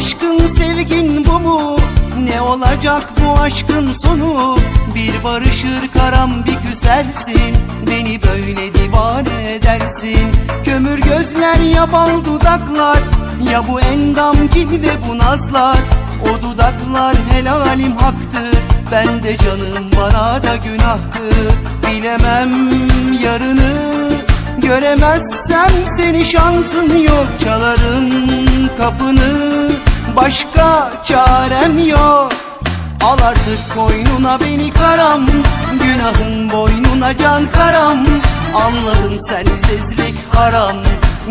Aşkın sevgin bu mu? Ne olacak bu aşkın sonu? Bir barışır karam bir küsersin. Beni böyle divane edersin. Kömür gözler ya bal dudaklar Ya bu endam cilve bu nazlar. O dudaklar helalim haktır Ben de canım bana da günahtır. Bilemem yarını Göremezsem seni şansın yok. Çalarım kapını Başka çarem yok. Al artık koynuna beni karam. Günahın boynuna can karam. Anladım sensizlik haram.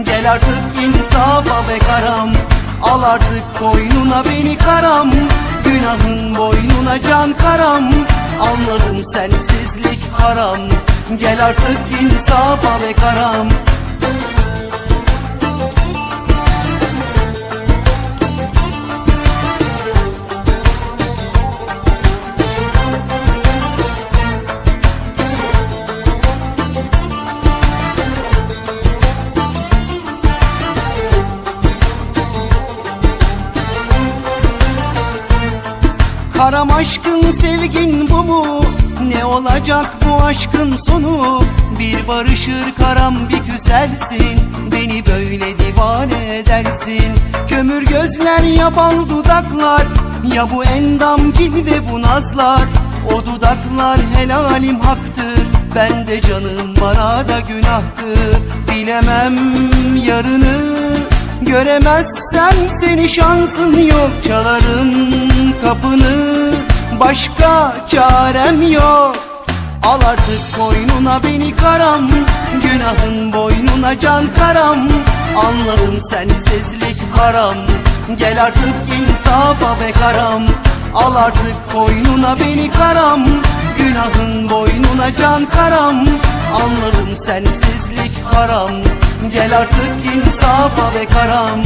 Gel artık insafa be karam. Al artık koynuna beni karam. Günahın boynuna can karam. Anladım sensizlik haram. Gel artık insafa be karam aşkın sevgin bu mu? Ne olacak bu aşkın sonu? Bir barışır karam bir küsersin Beni böyle divane edersin. Kömür gözler ya bal dudaklar. Ya bu endam cilve bu nazlar. O dudaklar helalim haktır. Ben de canım bana da günahtır. Bilemem yarını. Göremezsem seni şansın yok. Çalarım kapını Başka çarem yok. Al artık koynuna beni karam. Günahın boynuna can karam. Anladım sensizlik haram. Gel artık insafa be karam. Al artık koynuna beni karam. Günahın boynuna can karam. Anladım sensizlik haram. Gel artık insafa be karam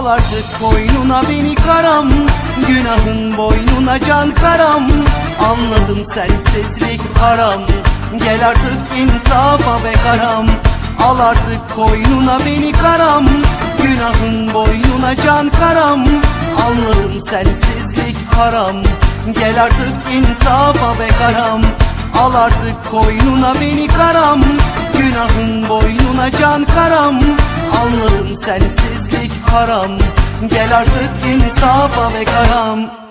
Al artık koynuna beni karam Günahın boynuna can karam. Anladım sensizlik haram Gel artık insafa be karam. Al artık koynuna beni karam Günahın boynuna can karam. Anladım sensizlik haram Gel artık insafa be karam. Al artık koynuna beni karam Günahın boynuna can karam Anladım sensizlik haram. Gel artık insafa be karam